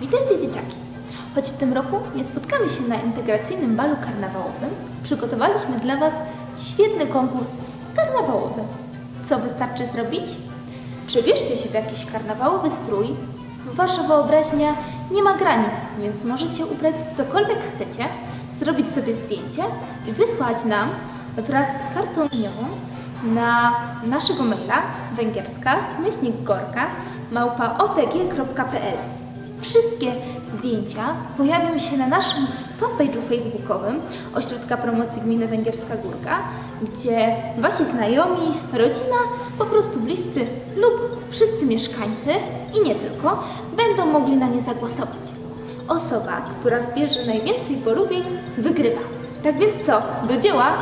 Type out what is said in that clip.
Witajcie dzieciaki! Choć w tym roku nie spotkamy się na integracyjnym balu karnawałowym, przygotowaliśmy dla Was świetny konkurs karnawałowy. Co wystarczy zrobić? Przebierzcie się w jakiś karnawałowy strój. Wasza wyobraźnia nie ma granic, więc możecie ubrać cokolwiek chcecie, zrobić sobie zdjęcie i wysłać nam wraz z kartą życiową na naszego maila węgierska myślnik gorka. Wszystkie zdjęcia pojawią się na naszym fanpage'u facebookowym Ośrodka Promocji Gminy Węgierska Górka, gdzie Wasi znajomi, rodzina, po prostu bliscy lub wszyscy mieszkańcy i nie tylko będą mogli na nie zagłosować. Osoba, która zbierze najwięcej polubień, wygrywa. Tak więc co, do dzieła!